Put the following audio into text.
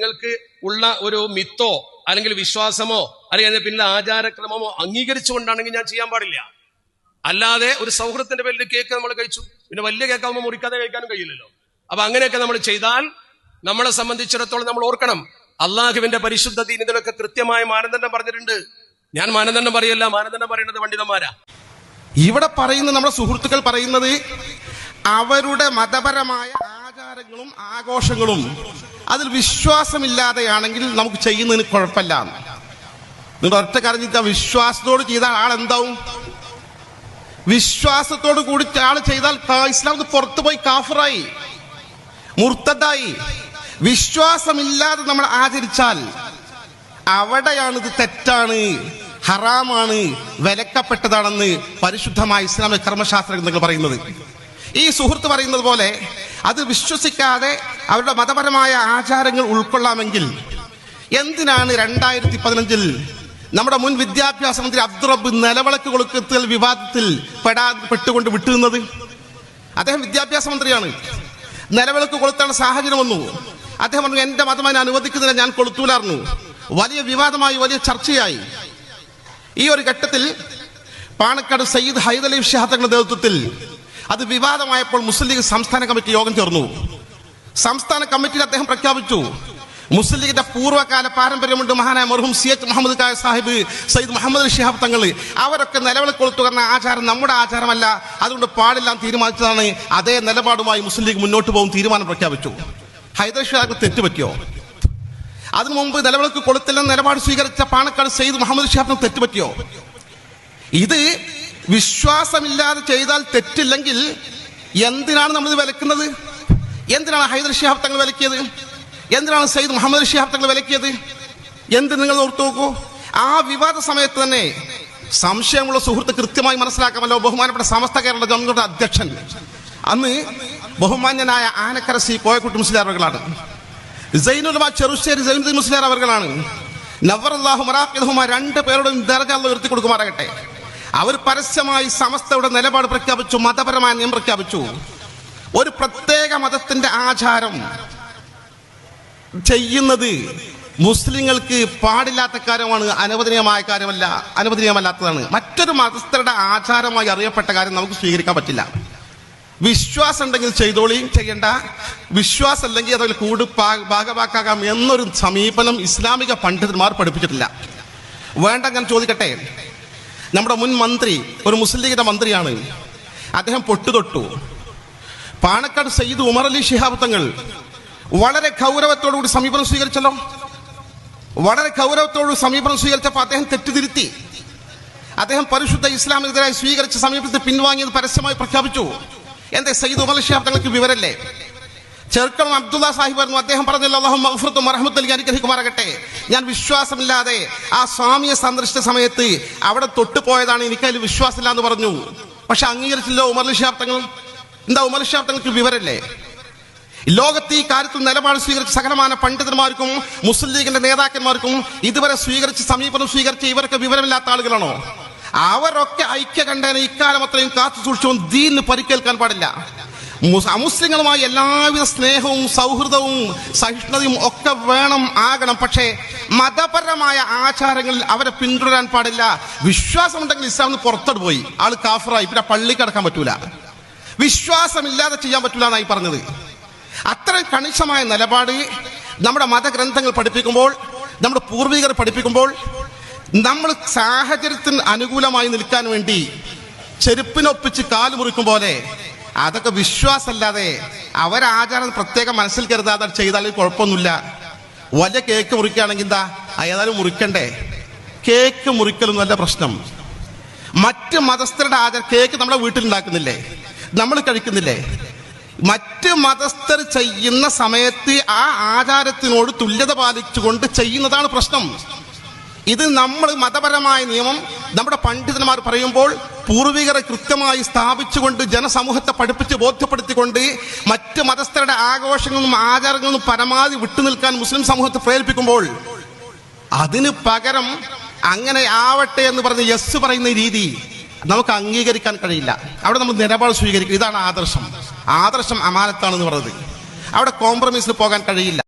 നിങ്ങൾക്ക് ഉള്ള ഒരു മിത്തോ അല്ലെങ്കിൽ വിശ്വാസമോ അല്ലെങ്കിൽ അതിന്റെ പിന്നിലെ ആചാരക്രമമോ അംഗീകരിച്ചുകൊണ്ടാണെങ്കിൽ ഞാൻ ചെയ്യാൻ പാടില്ല. അല്ലാതെ ഒരു സൗഹൃദത്തിന്റെ പേരിൽ കേക്ക് നമ്മൾ കഴിച്ചു. പിന്നെ വലിയ കേക്കാകുമ്പോൾ മുറിക്കാതെ കഴിക്കാനും കഴിയില്ലല്ലോ. അപ്പൊ അങ്ങനെയൊക്കെ നമ്മൾ ചെയ്താൽ നമ്മളെ സംബന്ധിച്ചിടത്തോളം നമ്മൾ ഓർക്കണം. അള്ളാഹുവിന്റെ പരിശുദ്ധ ദീൻ ഇതിനൊക്കെ കൃത്യമായ മാനദണ്ഡം പറഞ്ഞിട്ടുണ്ട്. ഞാൻ മാനദണ്ഡം പറയല്ല മാനദണ്ഡം പറയുന്നത് പണ്ഡിതന്മാരാ. ഇവിടെ പറയുന്ന നമ്മുടെ സുഹൃത്തുക്കൾ പറയുന്നത് അവരുടെ മതപരമായ ആചാരങ്ങളും ആഘോഷങ്ങളും അതിൽ വിശ്വാസമില്ലാതെയാണെങ്കിൽ നമുക്ക് ചെയ്യുന്നതിന് കുഴപ്പമില്ല. നിങ്ങൾ ഒറ്റ കറിഞ്ഞിട്ട് വിശ്വാസത്തോട് ചെയ്താൽ ആൾ എന്താവും വിശ്വാസത്തോട് കൂടി ആൾ ചെയ്താൽ ഇസ്ലാം പുറത്തു പോയി കാഫറായി മുർത്തതായി വിശ്വാസമില്ലാതെ നമ്മൾ ആചരിച്ചാൽ അവിടെയാണ് ഇത് തെറ്റാണ് ഹറാമാണ് വിലക്കപ്പെട്ടതാണെന്ന് പരിശുദ്ധമായ ഇസ്ലാമിക കർമ്മശാസ്ത്ര ഗ്രന്ഥങ്ങൾ പറയുന്നത്. ഈ സുഹൃത്ത് പറയുന്നത് പോലെ അത് വിശ്വസിക്കാതെ അവരുടെ മതപരമായ ആചാരങ്ങൾ ഉൾക്കൊള്ളാമെങ്കിൽ എന്തിനാണ് രണ്ടായിരത്തി പതിനഞ്ചിൽ നമ്മുടെ മുൻ വിദ്യാഭ്യാസ മന്ത്രി അബ്ദുറബ് നിലവിളക്ക് കൊളുക്കത്തിൽ വിവാദത്തിൽ പെടാ പെട്ടുകൊണ്ട് വിട്ടുന്നത് അദ്ദേഹം വിദ്യാഭ്യാസ മന്ത്രിയാണ്. നിലവിളക്ക് കൊളുത്താൻ സാഹചര്യം വന്നു. അദ്ദേഹം പറഞ്ഞു എന്റെ മതം അനുവദിക്കുന്നില്ല ഞാൻ കൊളുത്തൂലായിരുന്നു. വലിയ വിവാദമായി വലിയ ചർച്ചയായി. ഈ ഒരു ഘട്ടത്തിൽ പാണക്കാട് സയ്യിദ് ഹൈദലി ഷഹാത്തങ്ങളുടെ നേതൃത്വത്തിൽ അത് വിവാദമായപ്പോൾ മുസ്ലിം ലീഗ് സംസ്ഥാന കമ്മിറ്റി യോഗം ചേർന്നു. സംസ്ഥാന കമ്മിറ്റിയിൽ അദ്ദേഹം പ്രഖ്യാപിച്ചു. മുസ്ലിം ലീഗിന്റെ പൂർവകാല പാരമ്പര്യമുണ്ട് മഹാനായ മർഹും സി എച്ച് മുഹമ്മദ് കായ സാഹിബ് സയ്യിദ് മുഹമ്മദ് ഷിഹാബ് തങ്ങൾ. അവരൊക്കെ നിലവിളി കൊളുത്തുക എന്ന ആചാരം നമ്മുടെ ആചാരമല്ല. അതുകൊണ്ട് പാടില്ല തീരുമാനിച്ചതാണ്. അതേ നിലപാടുമായി മുസ്ലിം ലീഗ് മുന്നോട്ട് പോകും തീരുമാനം പ്രഖ്യാപിച്ചു. ഹൈദരാബാദ് തെറ്റുപറ്റിയോ അതിനു മുമ്പ് നിലവിളക്ക് കൊളുത്തില്ലെന്ന നിലപാട് സ്വീകരിച്ച പാണക്കാട് സയ്യിദ് മുഹമ്മദ് ഷിഹാബിന് തെറ്റുപറ്റിയോ ഇത് വിശ്വാസമില്ലാതെ ചെയ്താൽ തെറ്റില്ലെങ്കിൽ എന്തിനാണ് നമ്മൾ വിലക്കുന്നത്? എന്തിനാണ് ഹൈദർ ഷിഹാബ് തങ്ങൾ വിലക്കിയത്? എന്തിനാണ് സയ്യിദ് മുഹമ്മദ് ഷിഹാബ് തങ്ങൾ വിലക്കിയത്? എന്ത് നിങ്ങൾ ഓർത്തു നോക്കൂ. ആ വിവാദ സമയത്ത് തന്നെ സംശയമുള്ള സുഹൃത്ത് കൃത്യമായി മനസ്സിലാക്കാമല്ലോ. ബഹുമാനപ്പെട്ട സമസ്ത കേരള ജനങ്ങളുടെ അധ്യക്ഷൻ. അന്ന് ബഹുമാന്യനായ ആനക്കര സി കോയക്കുട്ടി മുസ്ലിയാർ അവർകളാണ് സൈനുലമ ചെറുശ്ശേരി സൈനുദ്ദീൻ മുസ്ലിയാർ അവർകളാണ് നവർ അള്ളാഹു മറാഖിദുമാ രണ്ട് പേരോടും ദർജ ഉയർത്തി കൊടുക്കുമാറാകട്ടെ അവർ പരസ്യമായി സമസ്തയുടെ നിലപാട് പ്രഖ്യാപിച്ചു മതപരമായ നിയമം പ്രഖ്യാപിച്ചു. ഒരു പ്രത്യേക മതത്തിന്റെ ആചാരം ചെയ്യുന്നത് മുസ്ലിങ്ങൾക്ക് പാടില്ലാത്ത കാര്യമാണ് അനുവദനീയമായ കാര്യമല്ല അനുവദനീയമല്ലാത്തതാണ്. മറ്റൊരു മതസ്ഥരുടെ ആചാരമായി അറിയപ്പെട്ട കാര്യം നമുക്ക് സ്വീകരിക്കാൻ പറ്റില്ല. വിശ്വാസം ഉണ്ടെങ്കിൽ ചെയ്തോളിയും ചെയ്യണ്ട. വിശ്വാസം അല്ലെങ്കിൽ അതിൽ കൂട് ഭാഗമാക്കാകാം എന്നൊരു സമീപനം ഇസ്ലാമിക പണ്ഡിതന്മാർ പഠിപ്പിച്ചിട്ടില്ല. വേണ്ട ഞാൻ ചോദിക്കട്ടെ? നമ്മുടെ മുൻ മന്ത്രി ഒരു മുസ്ലിം ലീഗിന്റെ മന്ത്രിയാണ്. അദ്ദേഹം പൊട്ടുതൊട്ടു. പാണക്കാട് സയ്യിദ് ഉമർ അലി ഷിഹാബ് തങ്ങൾ വളരെ ഗൗരവത്തോടുകൂടി സമീപനം സ്വീകരിച്ചല്ലോ. വളരെ കൗരവത്തോട് സമീപനം സ്വീകരിച്ചപ്പോൾ അദ്ദേഹം തെറ്റുതിരുത്തി. അദ്ദേഹം പരിശുദ്ധ ഇസ്ലാമിനെതിരായി സ്വീകരിച്ച സമീപനത്തെ പിൻവാങ്ങിയത് പരസ്യമായി പ്രഖ്യാപിച്ചു. എന്റെ സയ്യിദ് ഉമർ ഷിഹാബ് തങ്ങൾക്ക് വിവരല്ലേ? ചെറുക്കളം അബ്ദുള്ള സാഹിബ് ആയിരുന്നു. അദ്ദേഹം പറഞ്ഞല്ലോ അള്ളാഹു മഹഫുറത്തും മറഹമത്തലി അനുഗ്രഹിക്കുമാറാകട്ടെ ഞാൻ വിശ്വാസമില്ലാതെ ആ സ്വാമിയെ സന്ദർശിച്ച സമയത്ത് അവിടെ തൊട്ടുപോയതാണ് എനിക്ക് അതിൽ വിശ്വാസമില്ല എന്ന് പറഞ്ഞു. പക്ഷെ അംഗീകരിച്ചില്ല ഉമർ അലി ഷിഹാബ് എന്താ ഉമർ ഷിഹാബ് തങ്ങൾക്ക് വിവരല്ലേ ലോകത്ത് ഈ കാര്യത്തിൽ നിലപാട് സ്വീകരിച്ച സകലമാന പണ്ഡിതന്മാർക്കും മുസ്ലിം ലീഗിന്റെ നേതാക്കന്മാർക്കും ഇതുവരെ സ്വീകരിച്ച് സമീപനം സ്വീകരിച്ച ഇവരൊക്കെ വിവരമില്ലാത്ത ആളുകളാണോ? അവരൊക്കെ ഐക്യ കണ്ടേനെ ഇക്കാലം അത്രയും കാത്തു സൂക്ഷിച്ചും ദീനിന് പരിക്കേൽക്കാൻ പാടില്ല. അമുസ്ലിങ്ങളുമായി എല്ലാവിധ സ്നേഹവും സൗഹൃദവും സഹിഷ്ണുതയും ഒക്കെ വേണം ആകണം. പക്ഷേ മതപരമായ ആചാരങ്ങളിൽ അവരെ പിന്തുടരാൻ പാടില്ല. വിശ്വാസമുണ്ടെങ്കിൽ ഇസ്ലാമിന് പുറത്തോട്ട് പോയി. ആൾ കാഫറായി. പിന്നെ പള്ളി കിടക്കാൻ പറ്റൂല. വിശ്വാസമില്ലാതെ ചെയ്യാൻ പറ്റൂല എന്നായി പറഞ്ഞത്. അത്രയും കണിശമായ നിലപാട് നമ്മുടെ മതഗ്രന്ഥങ്ങൾ പഠിപ്പിക്കുമ്പോൾ നമ്മുടെ പൂർവികർ പഠിപ്പിക്കുമ്പോൾ നമ്മൾ സാഹചര്യത്തിന് അനുകൂലമായി നിൽക്കാൻ വേണ്ടി ചെരുപ്പിനൊപ്പിച്ച് കാൽ മുറിക്കും പോലെ അതൊക്കെ വിശ്വാസമല്ലാതെ അവരാചാരം പ്രത്യേകം മനസ്സിൽ കരുതാതെ ചെയ്താൽ കുഴപ്പമൊന്നുമില്ല. വലിയ കേക്ക് മുറിക്കുകയാണെങ്കിൽ എന്താ? ഏതായാലും മുറിക്കണ്ടേ? കേക്ക് മുറിക്കലൊന്നും നല്ല പ്രശ്നം. മറ്റ് മതസ്ഥരുടെ ആചാരം കേക്ക് നമ്മുടെ വീട്ടിലുണ്ടാക്കുന്നില്ലേ? നമ്മൾ കഴിക്കുന്നില്ലേ? മറ്റ് മതസ്ഥർ ചെയ്യുന്ന സമയത്ത് ആ ആചാരത്തിനോട് തുല്യത പാലിച്ചുകൊണ്ട് ചെയ്യുന്നതാണ് പ്രശ്നം. ഇത് നമ്മൾ മതപരമായ നിയമം നമ്മുടെ പണ്ഡിതന്മാർ പറയുമ്പോൾ പൂർവികരെ കൃത്യമായി സ്ഥാപിച്ചുകൊണ്ട് ജനസമൂഹത്തെ പഠിപ്പിച്ച് ബോധ്യപ്പെടുത്തിക്കൊണ്ട് മറ്റ് മതസ്ഥരുടെ ആഘോഷങ്ങളും ആചാരങ്ങളും പരമാവധി വിട്ടുനിൽക്കാൻ മുസ്ലിം സമൂഹത്തെ പ്രേരിപ്പിക്കുമ്പോൾ അതിന് പകരം അങ്ങനെ ആവട്ടെ എന്ന് പറഞ്ഞ് യെസ് പറയുന്ന രീതി നമുക്ക് അംഗീകരിക്കാൻ കഴിയില്ല. അവിടെ നമ്മൾ നിലപാട് സ്വീകരിക്കും. ഇതാണ് ആദർശം. ആദർശം അമാനത്താണെന്ന് പറയുന്നത് അവിടെ കോംപ്രമൈസിൽ പോകാൻ കഴിയില്ല.